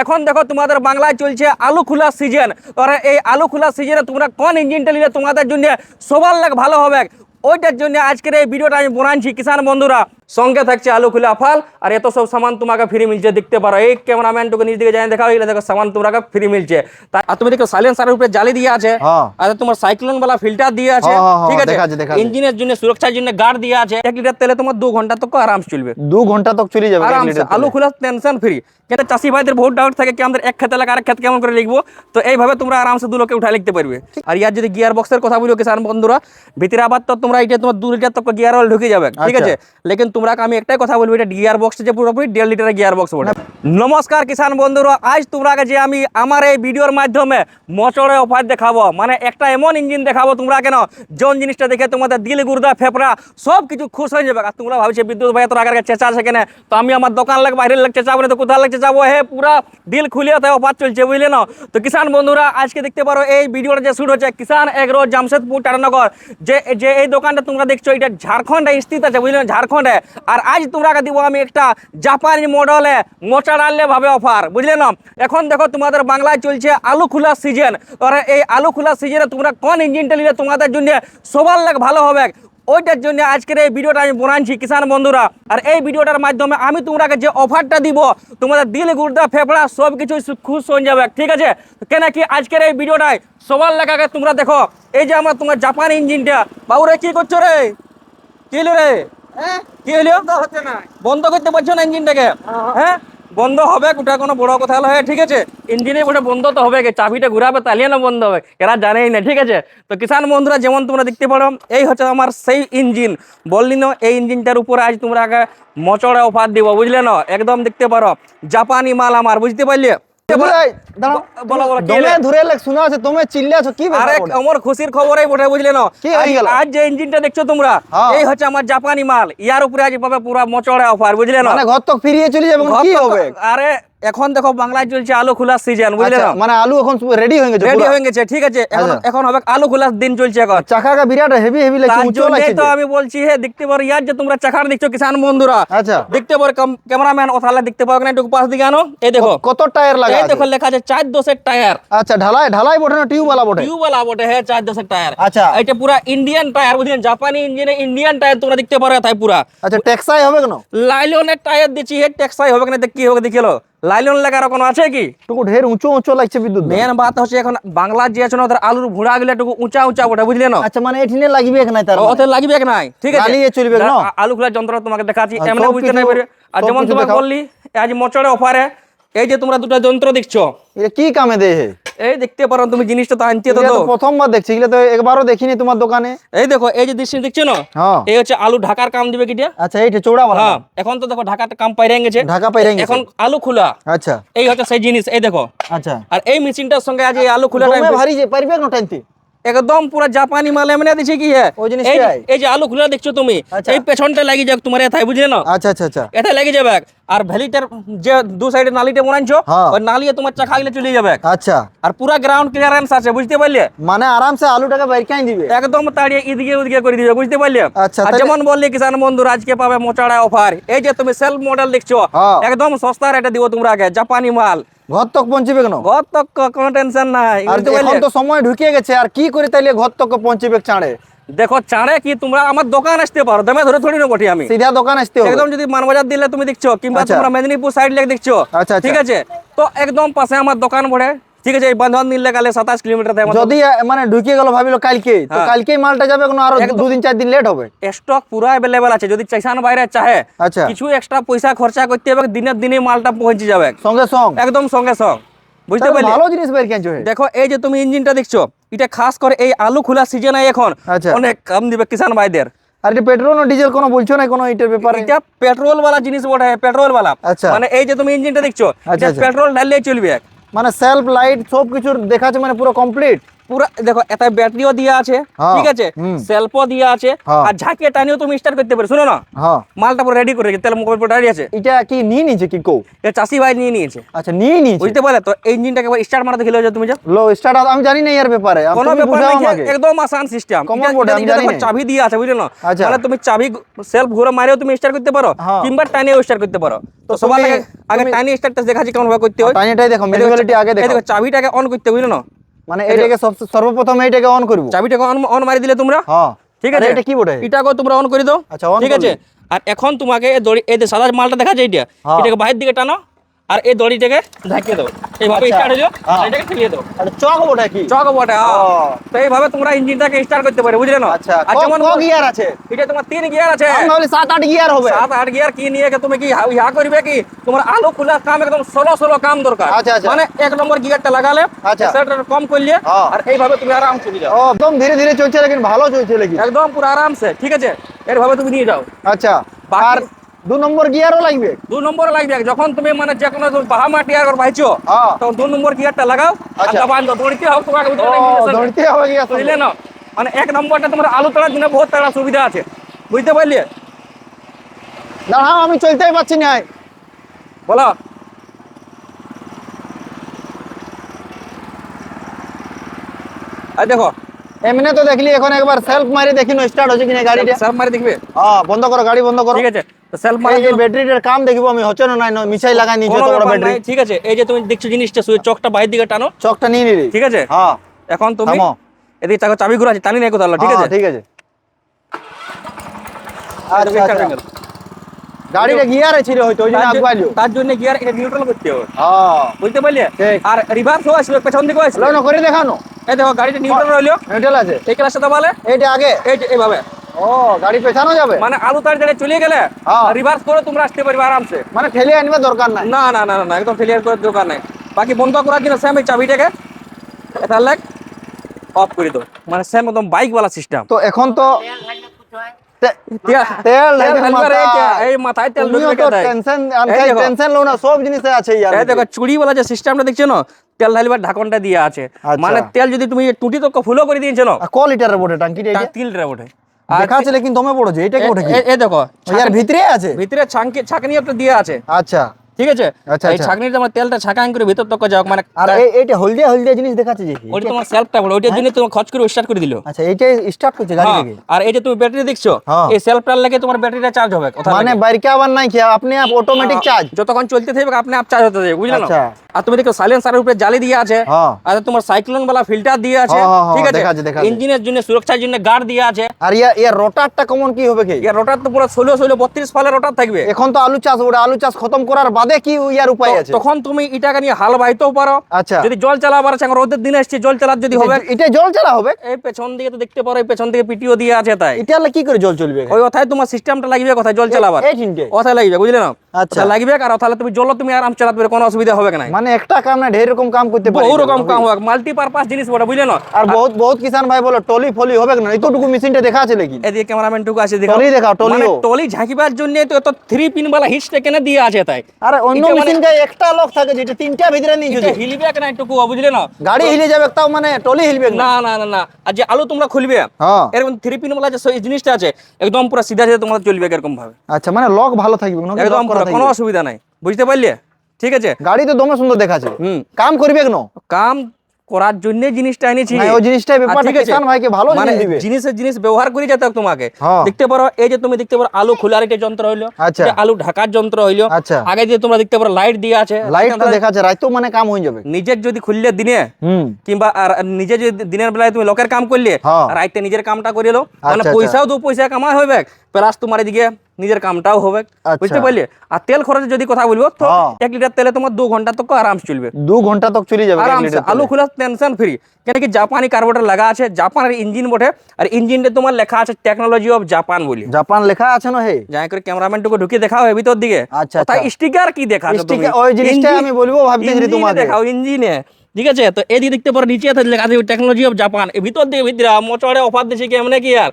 এখন দেখো তোমাদের বাংলায় চলছে আলু খোলা সিজন তোরা এই আলু খোলা সিজনে তোমরা কোন ইঞ্জিনটা নিলে তোমাদের জন্য সবার লাগ ভালো হবে। ওইটার জন্য আজকের এই ভিডিওটা আমি বানাচ্ছি, কিষাণ বন্ধুরা। সঙ্গে থাকছে আলু খুলা ফাল আর এত সব সামান তোমাকে ফ্রি মিলছে দেখতে পারো। এই ক্যামেরাম্যানটুকু নিজ দিকে যাই দেখাও এগুলো দেখো সামান তোমাকে ফ্রি মিলছে। আর তুমি দেখো সাইলেন্সারের উপরে জালি দিয়ে আছে হ্যাঁ। আর তোমার সাইক্লোন वाला ফিল্টার দিয়ে আছে হ্যাঁ, হ্যাঁ, ঠিক আছে। ইঞ্জিনের জন্য সুরক্ষার জন্য গার্ড দিয়ে আছে। এক লিটার তেলে তোমার দু ঘণ্টা তো আরাম চলবে। দু ঘণ্টা তক চলে যাবে আরামসে। আলু খোলা টেনশন ফ্রি কিন্তু চাষি ভাইদের বহুত ডাউট থাকে কি আমাদের এক খেতে লাগে আরেক খেত কেমন করে লিখব? তো এইভাবে তোমরা আরামসে দু লোকে উঠায় লিখতে পারবে। আর ইয়ার যদি গিয়ার বক্সের কথা বলি কিষান বন্ধুরা ভিতরে আবার তো তোমরা এটা তোমার দু লিটার তক গিয়ার অয়েল ঢুকে যাবে ঠিক আচ্ছা। আছে? লেকিন তোমরা আমি একটাই কথা বলব, এটা গিয়ার বক্সটা যে পুরোপুরি দেড় লিটারের গিয়ার বক্স বলে নমস্কার কিষান বন্ধুরা, আজ তোমরা যে আমি আমার এই ভিডিওর মাধ্যমে মোচড়ে অফার দেখাবো মানে একটা এমন ইঞ্জিন দেখাবো তোমরা কেন জন জিনিসটা দেখে তোমাদের দিল, গুর্দা, ফেফড়া সব কিছু খুশ হয়ে যাবে। আর তোমরা ভাবছে বিদ্যুৎ ভাই তোর আগে চেঁচা আছে তো আমি আমার দোকান লাগ, বাইরের লাগ চেঁচাবো না, তো কোথাও লাগ চেঁচাবো? হে পুরা দিল খুলিয়ে তাই অফার চলছে, বুঝলে না? তো কিষান বন্ধুরা, আজকে দেখতে পারো, এই ভিডিওটা যে শুট হচ্ছে কিষান এগ্রো জামশেদপুর টাটানগর। যে যে এই দোকানটা তোমরা দেখছ, এটা ঝাড়খণ্ডে স্থিত আছে, বুঝলে না? ঝাড়খণ্ডে। আর আজ তোমরা দিব আমি একটা জাপানি মডেলে মোচাড়ালে ভাবে অফার বুঝলে না? এখন দেখো তোমাদের বাংলায় চলছে আলু খোলা সিজন আর এই আলু খোলা সিজনে তোমরা কোন ইঞ্জিনটা নিলে তোমাদের জন্য সবার লাগ ভালো হবে? ওইটার জন্য আজকের এই ভিডিওটা আমি বানাচ্ছি কিষান বন্ধুরা। আর এই ভিডিওটার মাধ্যমে আমি তোমরাকে যে অফারটা দিব তোমাদের দিল গুর্দা ফেফড়া সব কিছু খুশ হয়ে যাবে ঠিক আছে? কেন কি আজকের এই ভিডিওটায় সবার লাগাকে তোমরা দেখো এই যে আমার তোমার জাপান ইঞ্জিনটা বাবুরে কি করছ রে? কি হলো রে? কি হলো? বন্ধ করতে পারছ না ইঞ্জিনটাকে হ্যাঁ? বন্ধ হবে ওটা কোনো বড় কথা হলো হ্যাঁ ঠিক আছে। ইঞ্জিনে ওটা বন্ধ তো হবে চাবিটা ঘুরাবে, তাহলে না বন্ধ হবে। এরা জানেই না, ঠিক আছে? তো কিষান বন্ধুরা, যেমন তোমরা দেখতে পারো, এই হচ্ছে আমার সেই ইঞ্জিন। বললি না এই ইঞ্জিনটার উপরে আজ তোমরা আগে মচড়া অফার দিব, বুঝলে না? একদম দেখতে পারো। জাপানি মাল আমার, বুঝতে পারলে? ইঞ্জিনটা দেখছ তোমরা হ্যাঁ। এই হচ্ছে আমার জাপানি মাল। ইয়ার উপরে আজ পাবে পুরা মচড়া অফার বুঝলে না? মানে ঘর তো ফিরিয়ে চলে যাবে কি হবে? আরে এখন দেখো বাংলায় চলছে আলু খোলার সিজন বুঝলে আচ্ছা, না? মানে আলু এখন রেডি হয়ে গেছে রেডি হয়ে গেছে ঠিক আছে? এখন আচ্ছা। এখন হবে আলু খোলার দিন চলছে এখন। চাকাটা বিরাট হেভি হেভি লাগছে উঁচু লাগছে। তো আমি বলছি হে দেখতে পারো ইয়ার যে তোমরা চাকার দেখছ কিষান বন্ধুরা। আচ্ছা। দেখতে পারো ক্যামেরাম্যান ওথালে দেখতে পারো না একটু পাশ দিকে আনো। এই দেখো। কত টায়ার লাগা এই দেখো লেখা আছে চার দশের টায়ার। আচ্ছা ঢালাই ঢালাই বটে না টিউব वाला বটে? টিউবওয়েল বটে হ্যাঁ চার দশের টায়ার। আচ্ছা। এটা পুরা ইন্ডিয়ান টায়ার বুঝলেন? জাপানি ইঞ্জিনে ইন্ডিয়ান টায়ার তোমরা দেখতে পারো তাই পুরা। আচ্ছা টেক্সাই হবে কেন? লাইলনের টায়ার দিছি হে টেক্সাই হবে না কি হবে দেখিলো লাইলন লাগার কোনো আছে কি? টুকু ঢের উঁচু উঁচু লাগছে বিদ্যুৎ মেন বাত হচ্ছে এখন বাংলা যে আছে না ওদের আলুর ভুড়া গেলে টুকু উঁচা উঁচা ওটা বুঝলে না? আচ্ছা মানে এঠিনে লাগবে এক নাই তার মানে। ওতে লাগবে এক নাই ঠিক আছে? চালিয়ে চলবে না? আলু খোলার যন্ত্র তোমাকে দেখাচ্ছি এমনি বুঝতে নাই পারবে। আর যেমন তোমাকে। বললি আজ মোচড়ে অফারে এই যে তোমরা দুটো যন্ত্র দেখছ। এ কি কামে দেয় এই দেখতে পারো তুমি জিনিসটা তো আনতে তো। প্রথমবার দেখছি এগুলো তো একবারও দেখিনি তোমার দোকানে। এই দেখো এই যে দৃশ্য দেখছ না? হ্যাঁ। এই হচ্ছে আলু ঢাকার কাম দিবে কিটা আচ্ছা এইটা চৌড়া वाला হ্যাঁ এখন তো দেখো ঢাকার কাম পাইরে গেছে। ঢাকা পাইরে গেছে। এখন আলু খোলা। আচ্ছা। এই হচ্ছে সেই জিনিস এই দেখো। আচ্ছা। আর এই মেশিনটার সঙ্গে আজ এই আলু খোলা টাইম ভারী যে পারবে না টাইনতে একদম পুরো জাপানি মাল এমনি দিছে কি হ্যাঁ ওই জিনিস এই যে- কি? এই যে আলু খোলা দেখছ তুমি আচ্ছা। এই পেছনটা লাগি যাক তোমার এথায় বুঝলে না আচ্ছা আচ্ছা আচ্ছা এটা লেগে যাবে আর ভ্যালিটার যে দু সাইডে নালিটা বানাইছো হ্যাঁ। ওই নালিয়ে তোমার চাকা গিলে চলে যাবে আচ্ছা আর পুরা গ্রাউন্ড ক্লিয়ারেন্স আছে বুঝতে পারলে মানে আরামসে আলুটাকে বাইর কাই দিবে একদম তাড়িয়ে ইদিকে উদিকে করে দিবে বুঝতে পারলে আচ্ছা, আর তাহলে- যেমন বললি কিষান বন্ধু আজকে পাবে মোচাড়া অফার এই যে তুমি সেলফ মডেল দেখছ হ্যাঁ। একদম সস্তা রেটে দিব তোমরা আগে জাপানি মাল ঘর তক পৌঁছিবে কেন? ঘর তক কোনো টেনশন নাই। আর এখন তো সময় ঢুকে গেছে আর কি করে তাইলে ঘর তক পৌঁছিবে চাঁড়ে? দেখো চাঁড়ে কি তোমরা আমার দোকান আসতে পারো? দামে ধরে থোড়ি না বটি আমি। সিধা দোকান আসতে হবে। একদম যদি মানবাজার দিলে তুমি দেখছ কিংবা আচ্ছা। তোমরা মেদিনীপুর সাইড লেগে দেখছ আচ্ছা, আচ্ছা। ঠিক আছে? তো একদম পাশে আমার দোকান পড়ে। ঠিক আছে এই বন্ধন দিন লেগালে সাতাশ কিলোমিটার থেকে আমার যদি আহ, মানে ঢুকে গেল ভাবিলো কালকে তো হ্যাঁ। কালকেই মালটা যাবে কোনো আরো দুদিন চার দিন লেট হবে স্টক পুরো অ্যাভেলেবেল আছে যদি চাইসান বাইরে চাহে আচ্ছা কিছু এক্সট্রা পয়সা খরচা করতে হবে দিনের দিনে মালটা পৌঁছে যাবে সঙ্গে সঙ্গ একদম সঙ্গে সঙ্গ বুঝতে তাহলে পারলে ভালো জিনিস বের কেন হে দেখো এই যে তুমি ইঞ্জিনটা দেখছো এটা খাস করে এই আলু খোলা সিজনে এখন আচ্ছা। অনেক কম দিবে কিষান ভাইদের আর এটা পেট্রোল না ডিজেল কোনো বলছো না কোনো এটার ব্যাপারে এটা পেট্রোল वाला জিনিস বটে পেট্রোল वाला আচ্ছা। মানে এই যে তুমি ইঞ্জিনটা দেখছো আচ্ছা, এটা আচ্ছা। পেট্রোল ঢাললেই চলবে মানে সেলফ লাইট সব কিছুর দেখাচ্ছে মানে পুরো কমপ্লিট পুরা দেখো এটা ব্যাটারিও দিয়া আছে ঠিক আছে? সেলফও দিয়া আছে। আর ঝাঁকিয়ে টানিও তুমি স্টার্ট করতে পারো শুনো না? মালটা পুরো রেডি করে তেল মোবাইল পুরো রেডি আছে? এটা কি নিয়ে নিয়েছে কি কৌ? এটা চাষি ভাই নিয়ে নিয়েছে। আচ্ছা নিয়ে নিয়েছে? বুঝতে পারলে তো ইঞ্জিনটাকে একবার স্টার্ট মারাতে খেলে তুমি যা লো স্টার্ট আমি জানি না এর ব্যাপারে। কোনো ব্যাপার নাই একদম আসান সিস্টেম Common board, আমি জানি না। চাবি দিয়ে আছে বুঝলে না? আচ্ছা। মানে তুমি চাবি সেলফ ঘুরে মারিও তুমি স্টার্ট করতে পারো হ্যাঁ। কিংবা টানিও স্টার্ট করতে পারো। তো সবার আগে আগে তুমি- টানি স্টার্টটা দেখাচ্ছি কেমন ভাবে করতে হয়। দেখো ম্যানুয়ালিটি আগে দেখো চাবিটাকে অন করতে বুঝলে না? মানে এটাকে সর্বপ্রথম এটাকে অন করব। চাবিটাকে অন অন মারি দিলে তোমরা? হ্যাঁ। ঠিক আছে? এটা কি বটে এটাকে তোমরা অন করে দাও। আচ্ছা, অন ঠিক আছে? আর এখন তোমাকে এই যে সাদা মালটা দেখা যায় এটা হ্যাঁ। এটাকে বাইরের দিকে টানো। আর এই দড়িটাকে ঢাকিয়ে দাও। এইভাবে আচ্ছা। স্টার্ট হলো হ্যাঁ। এটাকে ঠেলিয়ে দাও। আর চক বটে কি? চক বটে হ্যাঁ। তো এইভাবে তোমরা ইঞ্জিনটাকে স্টার্ট করতে পারো বুঝলে না? আচ্ছা আর যেমন ক গিয়ার আছে? এটা তোমার তিন গিয়ার আছে। ভাবলি সাত আট গিয়ার হবে। সাত আট গিয়ার কি নিয়ে তুমি কি ইহা করবে কি? তোমার আলো খোলার কাম একদম সলো ষোলো কাম দরকার। আচ্ছা, আচ্ছা। মানে এক নম্বর গিয়ারটা লাগালে আচ্ছা। সেটার কম করলে হ্যাঁ। আর এইভাবে তুমি আরাম চলে যাও। একদম ধীরে ধীরে চলছে লেকিন ভালো চলছে লেকিন। একদম পুরো আরামসে ঠিক আছে? এরভাবে তুমি নিয়ে যাও। আচ্ছা। আর দু নম্বর গিয়ারও লাগবে। দু নম্বর লাগবে। যখন তুমি মানে যে কোনো তুমি বাহা মাটি আর বাইছো হ্যাঁ। তখন দু নম্বর গিয়ারটা লাগাও আর আচ্ছা। দবান দাও দৌড়তে তোমাকে হবে গিয়ার বুঝলে না? মানে এক নম্বরটা তোমার আলু তোলার জন্য বহুত তারা সুবিধা আছে। বুঝতে পারলে? দাঁড়াও আমি চলতেই পারছি না। বলো। আর দেখো। এমনি তো দেখলি এখন একবার সেলফ মারি দেখি স্টার্ট হচ্ছে কিনা গাড়িটা। সেলফ মারি দেখবে? হ্যাঁ বন্ধ করো গাড়ি বন্ধ করো। ঠিক আছে। সেলফ এই ব্যাটারিটার কাম দেখব আমি হচ্ছে না নাই না, লাগাই নিয়েছে কোনো বড় ব্যাটারি। ঠিক আছে। এই যে তুমি দেখছ জিনিসটা শুয়ে চকটা বাইরের দিকে টানো। চকটা নিয়ে নিলি ঠিক আছে? হ্যাঁ। এখন তুমি এদিকে চাকা চাবি ঘুরে আছে টানি নাই কোথাও ঠিক আছে? হ্যাঁ, ঠিক আছে। আর তুমি আচ্ছা, আচ্ছা। গেল। গাড়িটা গিয়ারে ছিল হয়তো ওই জন্য তার জন্য- তার জন্য গিয়ার এটা নিউট্রাল করতে হবে। হ্যাঁ। বুঝতে পারলে? আর রিভার্স হয়ে আসবে পেছন দিকে আসবে না করে দেখানো। এই দেখো গাড়িটা নিউট্রাল রইল। মেটেল আছে। এই ক্লাসটা দাবালে এইটা আগে। এই এইভাবে। ও গাড়ি পেছানো যাবে? মানে আলু তার চলে গেলে হ্যাঁ। রিভার্স করে তোমরা আসতে পারবে আরামসে। মানে আনবে দরকার নাই? না না না না একদম দরকার নাই। বাকি বন্ধ করার জন্য স্যাম এই চাবিটাকে এটা অফ করে মানে স্যাম একদম সিস্টেম তো এখন তো মাথায় তেল না সব আছে ইয়ার এই দেখো যে সিস্টেমটা দেখছ না তেল ঢালিবার ঢাকনটা দিয়ে আছে। আচ্ছা। মানে তেল যদি তুমি টুটি তো ফুলো করে দিয়েছ না বোটে লিটারের বটে টাঙ্কিটা 3 লিটারের বটে। দেখা আছে লেকিন তুমি পড়ো যে এটা কি ওটা কি? এ- দেখো ইয়ার ভিতরে আছে? ভিতরে ছাঁকি ছাঁকনি একটা দিয়ে আছে। আচ্ছা। ঠিক আছে? আচ্ছা, এই আচ্ছা। ছাঁকনিটা আমার তেলটা ছাঁকান করে ভিতর তক যাও মানে আর এইটা হলদিয়া হলদিয়া জিনিস দেখাচ্ছে যে কি? ওইটা তোমার সেলফটা বলে ওইটার জন্য তোমার খরচ করে স্টার্ট করে দিলো। আচ্ছা এইটাই স্টার্ট করছে গাড়ি হ্যাঁ, থেকে? আর এই যে তুমি ব্যাটারি দেখছ হ্যাঁ। এই সেলফটার লাগে তোমার ব্যাটারিটা চার্জ হবে মানে বাইরে আবার নাই কি? আপনি আপ অটোমেটিক চার্জ যতক্ষণ চলতে থাকবে আপনি আপ চার্জ হতে থাকবে বুঝলে না? আচ্ছা। আর তুমি দেখো সাইলেন্সারের উপরে জালি দিয়ে আছে হ্যাঁ। আর তোমার সাইক্লোন वाला ফিল্টার দিয়ে আছে হ্যাঁ, হ্যাঁ, ঠিক হ্যাঁ, আছে ইঞ্জিনের জন্য সুরক্ষার জন্য গার্ড দিয়ে আছে। আর ইয়া ইয়ার রোটারটা কেমন কি হবে কি? ইয়ার রোটার তো পুরো ষোলো ষোলো বত্রিশ ফালের রোটার থাকবে। এখন তো আলু চাষ ওটা আলু চাষ খতম করার বাদে কি ইয়ার উপায় আছে? তখন তুমি এটাকে নিয়ে হাল বাইতেও পারো। আচ্ছা। যদি জল চালাবার আছে এখন রোদের দিন আসছে জল চালার যদি হবে। এটা জল চালা হবে? এই পেছন দিকে তো দেখতে পারো এই পেছন দিকে পিটিও দিয়ে আছে তাই। এটা কি করে জল চলবে ওই কথায় তোমার সিস্টেমটা লাগবে কোথায় জল চালাবার। ওথায় লাগবে বুঝলে না? আচ্ছা। লাগবে আর তাহলে তুমি জল তুমি আরাম চালাতে পারবে কোনো অসুবিধা হবে না মানে একটা কাম না ঢের রকম কাম করতে পারি বহু রকম কাম হবে মাল্টিপারপাস জিনিস বটে বুঝলে না? আর বহুত বহুত কিষান ভাই বলো টলি ফলি হবে না এতটুকু মেশিনটা দেখা আছে লেকিন এদিকে ক্যামেরাম্যান টুকু আছে দেখো। টলি দেখাও, টলিও। মানে টলি ঝাঁকিবার জন্য তো এত থ্রি পিন वाला হিট কেন দিয়ে আছে তাই? আরে অন্য মানে- মেশিন গায়ে একটা লক থাকে যেটা তিনটা ভিতরে নিয়ে হিলবে না একটুকু বুঝলে না? গাড়ি হিলে যাবে তাও মানে টলি হিলবে না না না না না। আর যে আলু তোমরা খুলবে হ্যাঁ। এরকম থ্রি পিন বলা যে সেই জিনিসটা আছে। একদম পুরো সিধা সিধা তোমাদের চলবে এরকম ভাবে আচ্ছা মানে লক ভালো থাকবে একদম কোনো অসুবিধা নাই। বুঝতে পারলে? ঠিক আছে? গাড়ি তো দমে সুন্দর দেখাচ্ছে। হুম। কাম করবে কেন? কাম করার জন্য জিনিসটা এনেছি। ওই জিনিসটাই ব্যাপারটা কিষান ভাইকে ভালো মানে জিনিস দিবে। জিনিসের জিনিস ব্যবহার করে যেতে তোমাকে। হ্যাঁ। দেখতে পারো এই যে তুমি দেখতে পারো আলু খোলার একটা যন্ত্র হইল। আচ্ছা। আলু ঢাকার যন্ত্র হইল। আচ্ছা। আগে যে তোমরা দেখতে পারো লাইট দিয়ে আছে। লাইট তো দেখাচ্ছে রাইতেও মানে কাম হয়ে যাবে। নিজের যদি খুললে দিনে কিংবা আর নিজে যদি দিনের বেলায় তুমি লোকের কাম করলে হ্যাঁ। রাইতে নিজের কামটা করে লো মানে আচ্ছা, পয়সাও দু পয়সা কামাই হবে প্লাস তোমার এদিকে নিজের কামটাও হবে। আচ্ছা। বুঝতে পারলে? আর তেল খরচের যদি কথা বলব তো হ্যাঁ। এক লিটার তেলে তোমার দু ঘণ্টা তো আরাম চলবে। দু ঘণ্টা তক চলে যাবে আরামসে। আলু খোলা টেনশন ফ্রি কেন কি জাপানি কার্বোরেটর লাগা আছে জাপানের ইঞ্জিন বটে আর ইঞ্জিনটা তোমার লেখা আছে টেকনোলজি অফ জাপান বলি। জাপান লেখা আছে না হে? যাই করে ক্যামেরাম্যানটুকু ঢুকে দেখাও এ ভিতর দিকে। আচ্ছা, তাই আচ্ছা। স্টিকার কি দেখাচ্ছ তুমি? ওই জিনিসটাই আমি বলব ভাবতেছি ইঞ্জিনে তোমাকে। দেখাও ইঞ্জিনে ঠিক আছে? তো এদিকে দেখতে পারো নিচে লেখা আছে টেকনোলজি অফ জাপান এ ভিতর দিকে ভিতরে মোচড়ে অফার দিছে কেমনে কি আর?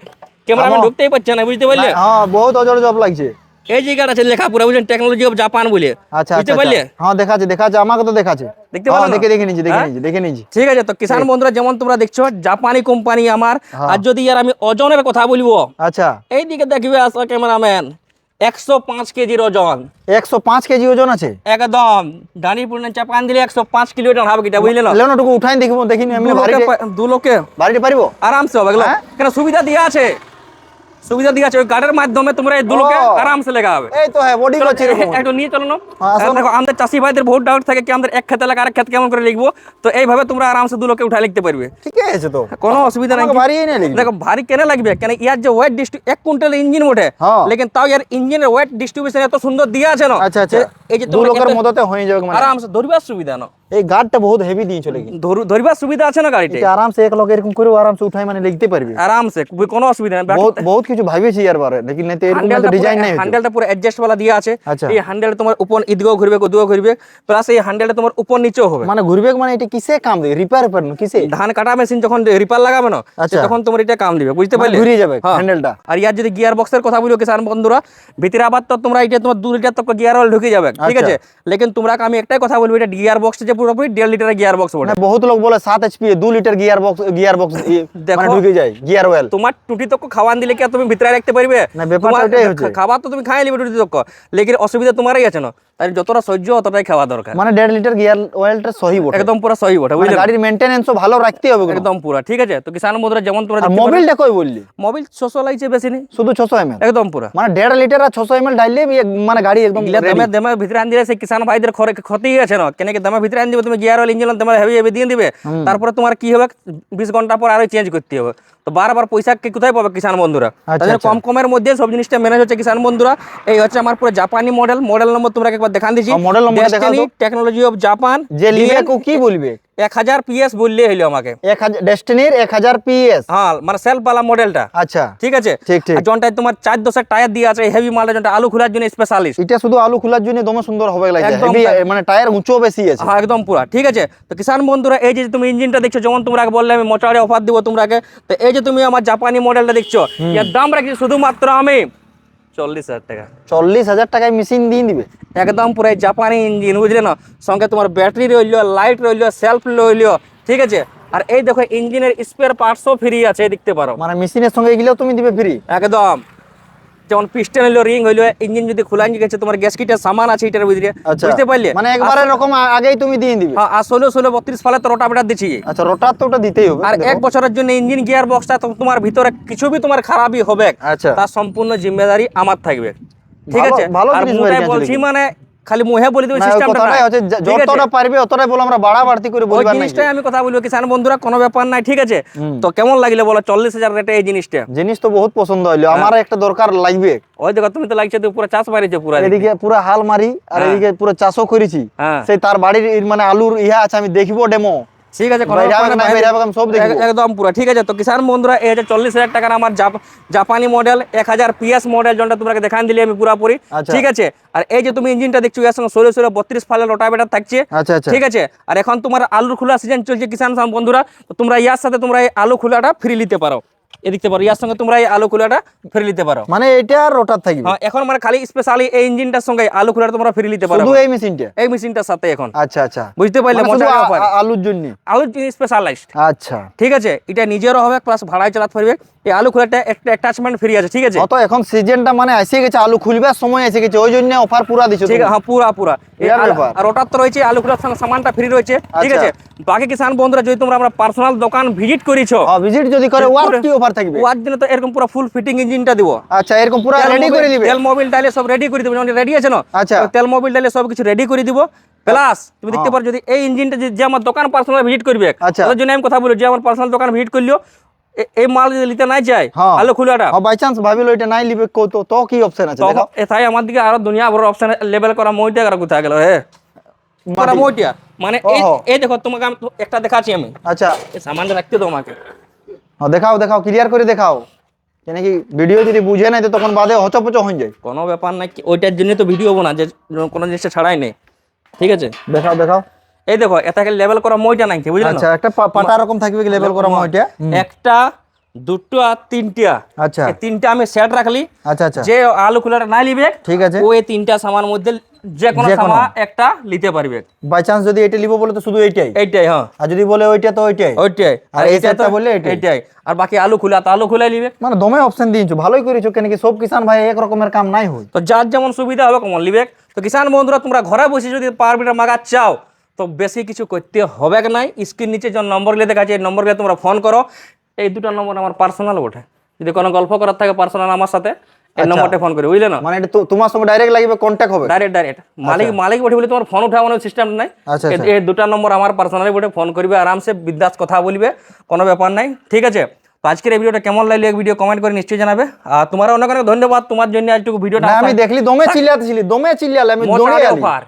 ক্যামেরাম্যান। ঢুকতেই পারছে না বুঝতে পারলে হ্যাঁ বহুত অজর জব লাগছে এই জায়গাটা আছে লেখা পুরো বুঝলেন টেকনোলজি অফ জাপান বলে আচ্ছা বুঝতে পারলে। হ্যাঁ দেখাচ্ছে দেখাচ্ছে আমাকে তো দেখাচ্ছে দেখতে না? দেখে দেখে নিয়েছি দেখে? নিয়েছি দেখে নিয়েছি ঠিক আছে তো কিষান বন্ধুরা যেমন তোমরা দেখছ জাপানি কোম্পানি আমার। আর যদি ইয়ার আমি ওজনের কথা বলব আচ্ছা এই দিকে দেখবে আসা ক্যামেরাম্যান একশো পাঁচ কেজির ওজন একশো পাঁচ কেজি ওজন আছে একদম দাঁড়িয়ে পড়লেন চাপান দিলে একশো পাঁচ কিলো ওজন হবে কিটা বুঝলে না উঠাই দেখব দেখিনি আমি দু লোকে বাড়িতে পারিব আরামসে হবে? কেন সুবিধা দিয়ে আছে সুবিধা দিয়ে আছে ওই গাড়ির মাধ্যমে তোমরা এই দু লোকে ও। আরামসে লেখা হবে এই তো হ্যাঁ বডি চলো, করছে এরকম একটু নিয়ে চলো না। হ্যাঁ, আসো। আর দেখো আমাদের চাষি ভাইদের বহুত ডাউট থাকে কি আমাদের এক খেতে লাগে আরেক খেত কেমন করে লিখব। তো এইভাবে তোমরা আরামসে দু লোকে উঠা লিখতে পারবে। ঠিকই আছে তো। কোনো অসুবিধা নাই আমাকে ভারী এনে লিখবি। দেখো ভারী কেন লাগবে? কেন ইয়ার যে ওয়েট ডিস্ট্রি এক কুইন্টাল ইঞ্জিন ওঠে হ্যাঁ। লেকিন তাও ইয়ার ইঞ্জিনের ওয়েট ডিস্ট্রিবিউশন এত সুন্দর দিয়ে আছে না আচ্ছা আচ্ছা। যে এই যে দু তোমরা লোকের খেতে- মধ্যে হয়ে যাবে মানে। আরামসে ধরবার সুবিধা না। এই গার্ডটা বহুত হেভি দিয়ে চলে গেছে। ধরু- ধরবার সুবিধা আছে না গাড়িতে? এটা আরামসে এক লোক এরকম করে আরামসে উঠাই মানে লিখতে পারবি। আরামসে খুবই কোনো অসুবিধা নেই। বহুত বহুত কিছু ভাবিছি ইয়ার বারে লেকিন নাই তো এরকম তো ডিজাইন নাই হ্যান্ডেলটা পুরো অ্যাডজাস্ট वाला দিয়া আছে আচ্ছা। এই হ্যান্ডেল তোমার উপর ইদগো ঘুরবে কদুগো ঘুরবে প্লাস এই হ্যান্ডেলটা তোমার উপর নিচেও হবে মানে ঘুরবে মানে এটা কিসে কাম দেবে রিপেয়ার রিপেয়ার না কিসে ধান কাটা মেশিন যখন রিপার লাগাবে না আচ্ছা। তখন তোমার এটা কাম দিবে বুঝতে মানে পারলে ঘুরিয়ে যাবে হ্যাঁ। হ্যান্ডেলটা আর ইয়ার যদি গিয়ার বক্সের কথা বলি কিষান বন্ধুরা ভিতরে আবার তো তোমরা এটা তোমার দু লিটার তক গিয়ার অয়েল ঢুকে যাবে ঠিক আচ্ছা। আছে লেকিন তোমরা আমি একটাই কথা বলব এটা গিয়ার বক্স যে পুরোপুরি দেড় লিটারের গিয়ার বক্স বটে মানে বহুত লোক বলে সাত এইচপি দু litre gear box gear box. মানে ঢুকে যায় গিয়ার অয়েল তোমার টুটি তক খাওয়ান দিলে কি তুমি ভিতরে রাখতে পারবে। খাবার তো তুমি খাই নিবে টুটি তক লেকিন অসুবিধা তোমারই আছে না। তাই যতটা সহ্য অতটাই খাওয়া দরকার। মানে দেড় লিটার গিয়ার অয়েলটা সহি বটে। একদম পুরো সহি বটে মানে বুঝলে গাড়ির মেইনটেনেন্সও ভালো রাখতে হবে। একদম পুরা ঠিক আছে? তো কিষান বন্ধুরা যেমন তোমরা মোবিলটা কই বললি? মোবিল ছশো লাগছে বেশি নেই। শুধু ছশো এম একদম পুরা। মানে দেড় লিটার আর ছশো এম এল ডাইলে মানে গাড়ি একদম। দামে দামে ভিতরে আন দিলে সেই কিষান ভাইদের খরে ক্ষতি আছে না। কেন কি দামে ভিতরে আন দিবে তুমি গিয়ার অয়েল ইঞ্জিন তোমার হেভি হেভি দিয়ে দিবে। তারপরে তোমার কি হবে? বিশ ঘণ্টা পর আরও চেঞ্জ করতে হবে। তো বারবার পয়সা কে কোথায় পাবে কিষান বন্ধুরা? তাদের আচ্ছা। কম কমের মধ্যে সব জিনিসটা ম্যানেজ হচ্ছে কিষান বন্ধুরা। এই হচ্ছে আমার পুরো জাপানি মডেল মডেল নম্বর তোমরা একবার দেখান দিচ্ছি model number technology of Japan যে লিবে কি বলবে? এক হাজার পিএস বললে হইল আমাকে। এক হাজার ডেস্টিনির এক হাজার পিএস হ্যাঁ মানে সেলফ বালা মডেলটা আচ্ছা। ঠিক আছে? ঠিক, ঠিক। আর তোমার চার দশের টায়ার দিয়ে আছে হেভি মালটা জনটা আলু খোলার জন্য স্পেশালিস্ট এটা শুধু আলু খোলার জন্য দমে সুন্দর হবে হেভি মানে টায়ার উঁচু বেশি আছে। হ্যাঁ একদম পুরা। ঠিক আছে? তো কিষান বন্ধুরা এই যে তুমি ইঞ্জিনটা দেখছ যেমন তোমরা বললে আমি মোটারে অফার দিব তোমরাকে। তো এই যে তুমি আমার জাপানি মডেলটা দেখছ এর দাম রাখছি শুধুমাত্র আমি চল্লিশ হাজার টাকা। চল্লিশ হাজার টাকায় মেশিন দিয়ে দিবে। একদম পুরো জাপানি ইঞ্জিন বুঝলে না? সঙ্গে তোমার ব্যাটারি রইল লাইট রইল সেলফ রইল ঠিক আছে? আর এই দেখো ইঞ্জিনের স্পেয়ার পার্টসও ফ্রি আছে দেখতে পারো। মানে মেশিনের সঙ্গে এগুলোও তুমি দিবে ফ্রি একদম। যেমন পিস্টন হইল রিং হইল ইঞ্জিন যদি খোলাই গেছে তোমার গ্যাস কিটের সামান আছে এটার ভিতরে। আচ্ছা। বুঝতে পারলে? মানে একবারে এরকম আগেই তুমি দিয়ে দিবে? হ্যাঁ আর ষোলো ষোলো বত্রিশ ফালে তো রোটাভেটার দিচ্ছি। আচ্ছা রোটার তো ওটা দিতেই হবে আর এক বছরের জন্য ইঞ্জিন গিয়ার বক্সটা তোমার ভিতরে কিছু বি তোমার খারাপই হবে। আচ্ছা। তার সম্পূর্ণ জিম্মেদারি আমার থাকবে। ঠিক আছে? ভালো বলছি মানে খালি মুহে বলে দেব সিস্টেমটা কথাটাই হচ্ছে যতটা পারবে অতটাই বলো আমরা বাড়া বাড়তি করে বলবার নাই জিনিসটাই আমি কথা বলব কিষান বন্ধুরা কোনো ব্যাপার নাই ঠিক আছে? তো কেমন লাগলে বলো চল্লিশ হাজার রেটে এই জিনিসটা? জিনিস তো বহুত পছন্দ হইল আমার একটা দরকার লাগবে। ওই দেখো তুমি তো লাগছে পুরো চাষ মারিছো পুরো এদিকে পুরো হাল মারি আর হ্যাঁ। এদিকে পুরো চাষও করেছি। হ্যাঁ। সেই তার বাড়ির মানে আলুর ইহা আছে আমি দেখব ডেমো ঠিক আছে একদম পুরো ঠিক আছে? তো কিষান বন্ধুরা এই যে চল্লিশ হাজার টাকার আমার জাপানি মডেল এক হাজার পিএস মডেল যেটা তোমাকে দেখান দিলি আমি পুরাপুরি। আচ্ছা। ঠিক আছে? আর এই যে তুমি ইঞ্জিনটা দেখছ এর সঙ্গে ষোলো ষোলো বত্রিশ ফালে রোটাভেটার থাকছে। আচ্ছা আচ্ছা। ঠিক আছে? আর এখন তোমার আলুর খোলা সিজন চলছে কিষান বন্ধুরা তোমরা ইয়ার সাথে তোমরা এই আলু খোলাটা ফ্রি নিতে পারো। এ দেখতে পারো। ইয়ার সঙ্গে তোমরা এই আলু খোলাটা নিতে পারো। মানে এটা রোটার থাকবে। হ্যাঁ এখন মানে খালি স্পেশালি এই ইঞ্জিনটার সঙ্গে আলু খোলাটা তোমরা ফ্রি নিতে পারো শুধু এই মেশিনটা এই মেশিনটার সাথে এখন। আচ্ছা আচ্ছা। বুঝতে পারলে মানে অফার আলুর জন্য? আলু স্পেশালাইজড আচ্ছা। ঠিক আছে? এটা নিজেরও হবে প্লাস ভাড়ায় চালাতে পারবে। এই আলু খোলাটা একটা অ্যাটাচমেন্ট ফ্রি আছে ঠিক আছে? এখন সিজনটা মানে এসে গেছে আলু খুলবার সময় এসে গেছে। ওই জন্য অফার পুরা দিছো ঠিক। হ্যাঁ পুরা পুরা। আর ওটার তো রয়েছে আলু খোলার সঙ্গে সামানটা ফ্রি রয়েছে ঠিক আচ্ছা। আছে? বাকি কিষান বন্ধুরা যদি তোমরা আমরা পার্সোনাল দোকান ভিজিট করেছ ভিজিট যদি করে অফার থাকবে। ওয়ার জন্য তো এরকম পুরো ফুল ফিটিং ইঞ্জিনটা দিব। আচ্ছা এরকম পুরা রেডি করে দিবে? তেল মোবিল ডালে সব রেডি করে দিব। যেমন রেডি আছে না? আচ্ছা। তেল মোবিল ডালে সব কিছু রেডি করে দিব। প্লাস তুমি দেখতে পারো যদি এই ইঞ্জিনটা যে- আমার দোকান পার্সোনাল ভিজিট করবে। আচ্ছা। তাদের জন্য আমি কথা বলি যে আমার পার্সোনাল দোকান ভিজিট করলিও এই মাল যদি নিতে নাই যায় হ্যাঁ। আলু খুলাটা। হ্যাঁ বাই চান্স ভাবিলো এটা নাই লিবে কো তো তো কি অপশন আছে? দেখো। এথাই আমার দিকে আরও দুনিয়া ভর অপশন লেভেল করা মইটা করা কোথায় গেল হে? করা মইটা। মানে এই দেখো তোমাকে একটা দেখাচ্ছি আমি। আচ্ছা। এই সামানটা রাখতে দাও আমাকে। হ্যাঁ দেখাও দেখাও ক্লিয়ার করে দেখাও। কেন কি ভিডিও যদি বুঝে নাই তো তখন বাদে হচপচ হয়ে যায়। কোনো ব্যাপার নাই কি- ওইটার জন্য তো ভিডিও বানা যে কোনো জিনিসটা ছাড়াই নেই। ঠিক আছে? দেখাও দেখাও। এই দেখো এটাকে লেভেল করা মইটা নাই বুঝলে না? আচ্ছা একটা পাটা রকম থাকবে কি লেভেল করা মইটা? একটা দুটো আর তিনটা। আচ্ছা। এই তিনটা আমি সেট রাখলি। আচ্ছা আচ্ছা। যে আলু খোলাটা নাই লিবে ঠিক আছে। ওই তিনটা সামান মধ্যে যে কোনো। সামান একটা নিতে পারবে। বাই চান্স যদি এটা নিব বলে তো শুধু এইটাই? এইটাই হ্যাঁ। আর যদি বলে ওইটা তো ওইটাই। ওইটাই। আর এই এইটা তো- বললে এইটাই। আর বাকি আলু খুলা তো আলু খুলাই নিবে। মানে দমে অপশন দিয়েছ ভালোই করেছ কেন কি সব কিষান ভাই এক রকমের কাম নাই হয়। তো যার যেমন সুবিধা হবে কমন লিবে তো কিষান বন্ধুরা তোমরা ঘরে বসে যদি পাওয়ার বিটার মাগা চাও তো বেশি কিছু করতে হবে কি নাই? স্ক্রিন নিচে যে নম্বরগুলো দেখা আছে এই নম্বরগুলো তোমরা ফোন করো। এই দুটো নম্বর আমার পার্সোনাল ওঠে যদি কোনো গল্প করার থাকে পার্সোনাল আমার সাথে। এই নম্বরটা ফোন করে বুঝলে না? মানে এটা তোমার সঙ্গে ডাইরেক্ট লাগবে কন্ট্যাক্ট হবে? ডাইরেক্ট ডাইরেক্ট মালিক মালিক বটে বলে তোমার ফোন উঠাবার সিস্টেম নাই। আচ্ছা, এই- দুটা নম্বর আমার পার্সোনালি বটে ফোন করবে আরামসে বিন্দাস কথা বলবে কোনো ব্যাপার নাই। ঠিক আছে? তো আজকের এই ভিডিওটা কেমন লাগল এক ভিডিও কমেন্ট করে নিশ্চয়ই জানাবে। আর তোমার অনেক অনেক ধন্যবাদ। তোমার জন্য আজটুকু ভিডিওটা আমি দেখলি দমে চিল্লাতেছিলি দমে চিল্লালে আমি দৌড়ে অফার।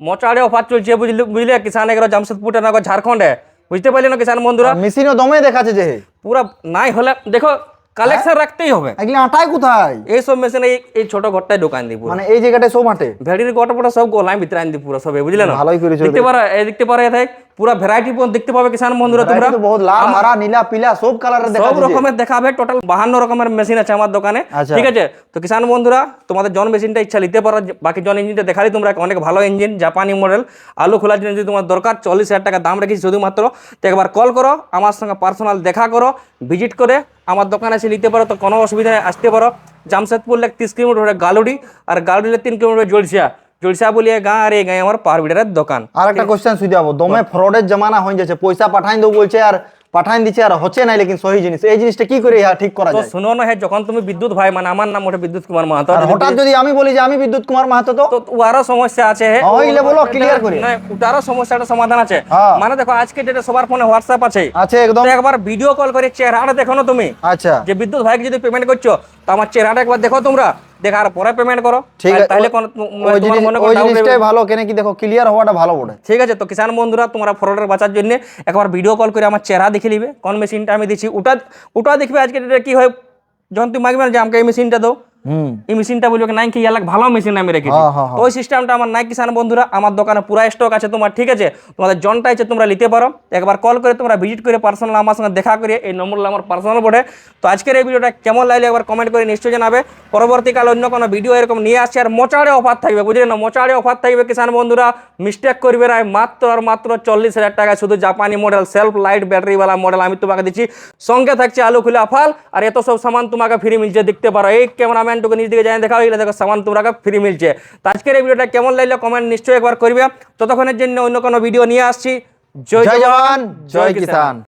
মোচাড়ে অফার চলছে বুঝলি বুঝলে? কিষান এগুলো জামশেদপুর নগর ঝাড়খণ্ডে। বুঝতে পারলি না কিষান বন্ধুরা? মেশিনও দমে দেখাচ্ছে যে পুরা নাই হলে দেখো কালেকশন রাখতেই হবে। এগুলি আটায় কোথায়? এই সব মেশিন এই এই ছোট ঘরটায় দোকান দিব মানে এই জায়গাটায় সব আটে? ভেড়ির গোটা পোটা সব গোলাই ভিতরে আনি দিব পুরো সব বুঝলে না? ভালোই করেছ দেখতে পারো এই দেখতে পারো এথায় পুরা ভ্যারাইটি দেখতে পাবে কিষান বন্ধুরা তোমরা? বহুত লাল হারা নীলা পিলা সব কালারের সব রকমের দেখাবে টোটাল বাহান্ন রকমের মেশিন আছে আমার দোকানে। আচ্ছা। ঠিক আছে? তো কিষান বন্ধুরা তোমাদের জন মেশিনটা ইচ্ছা নিতে পারো বাকি জন ইঞ্জিনটা দেখালি তোমরা অনেক ভালো ইঞ্জিন জাপানি মডেল আলু খোলার জন্য যদি তোমার দরকার চল্লিশ হাজার টাকা দাম রেখেছি শুধুমাত্র। তো একবার কল করো আমার সঙ্গে পার্সোনাল দেখা করো ভিজিট করে আমার দোকানে এসে নিতে পারো তো কোনো অসুবিধা নেই আসতে পারো। জামশেদপুর লেক তিরিশ কিলোমিটার গালুডি আর গালুডিলে তিন কিলোমিটার জলসিয়া। জলসিয়া বলিয়ে গাঁ আর এই গাঁ আমার পাহাড় বিড়ারের দোকান। আর একটা কোশ্চেন শুধু যাব। দমে ফ্রডের জামানা হয়ে যাচ্ছে পয়সা পাঠাই দেবো বলছে আর পাঠাই দিচ্ছে আর হচ্ছে না লেকিন সহি জিনিস। এই জিনিসটা কি করে ইহা ঠিক করা যায়? শুনো না হ্যাঁ যখন তুমি বিদ্যুৎ ভাই মানে আমার নাম ওটা বিদ্যুৎ কুমার মাহাতো আর হঠাৎ যদি আমি বলি যে আমি বিদ্যুৎ কুমার মাহাতো তো ওয়ারও সমস্যা আছে হ্যাঁ, ওইগুলো বলো, clear করে। না ওটারও সমস্যাটা সমাধান আছে। হ্যাঁ। মানে দেখো আজকে ডেটে সবার ফোনে হোয়াটসঅ্যাপ আছে। আছে একদম। একবার ভিডিও কল করে চেহারাটা দেখো না তুমি আচ্ছা। যে বিদ্যুৎ ভাইকে যদি পেমেন্ট করছ তো আমার চেহারাটা একবার দেখো তোমরা। দেখার পরে পেমেন্ট করো। ঠিক আছে তাহলে কোন ওই তোমার মনে ওই জিনিসটাই ভালো কেন কি দেখো ক্লিয়ার হওয়াটা ভালো বটে। ঠিক আছে তো কিষান বন্ধুরা তোমরা ফ্রডের বাঁচার জন্য একবার ভিডিও কল করে আমার চেহারা দেখে নিবে। কোন মেশিনটা আমি দিচ্ছি ওটা ওটা দেখবে আজকে কি হয়? যখন তুমি মাগবে না যে আমাকে এই মেশিনটা দাও। এই মেশিনটা বলবে নাই কি ইয়ালাক ভালো মেশিন আমি রেখেছি। হ্যাঁ, হ্যাঁ, তো ওই সিস্টেমটা আমার নাই কিষান বন্ধুরা আমার দোকানে পুরা স্টক আছে তোমার ঠিক আছে? তোমাদের জনটা আছে তোমরা নিতে পারো। একবার কল করে তোমরা ভিজিট করে পার্সোনাল আমার সঙ্গে দেখা করে এই নম্বরগুলো আমার পার্সোনাল বটে তো আজকের এই ভিডিওটা কেমন লাগলে একবার কমেন্ট করে নিশ্চয়ই জানাবে। পরবর্তীকালে অন্য কোনো ভিডিও এরকম নিয়ে আসছে আর মোচাড়ে অফার থাকবে বুঝলেন না? মোচাড়ে অফার থাকবে কিষান বন্ধুরা। মিস্টেক করবে না মাত্র আর মাত্র চল্লিশ হাজার টাকা শুধু জাপানি মডেল সেলফ লাইট ব্যাটারিওয়ালা মডেল আমি তোমাকে দিচ্ছি। সঙ্গে থাকছে আলু খুলে আফাল আর এত সব সামান তোমাকে ফ্রি মিলছে দেখতে পারো। এই ক্যামেরাম্যানটুকু নিজ দিকে জানিয়ে দেখা হয়ে গেলে দেখো সামান তোমরা ফ্রি মিলছে। তো আজকের এই ভিডিওটা কেমন লাগল কমেন্ট নিশ্চয়ই একবার করবে। ততক্ষণের জন্য অন্য কোনো ভিডিও নিয়ে আসছি। জয় জওয়ান জয় কিষান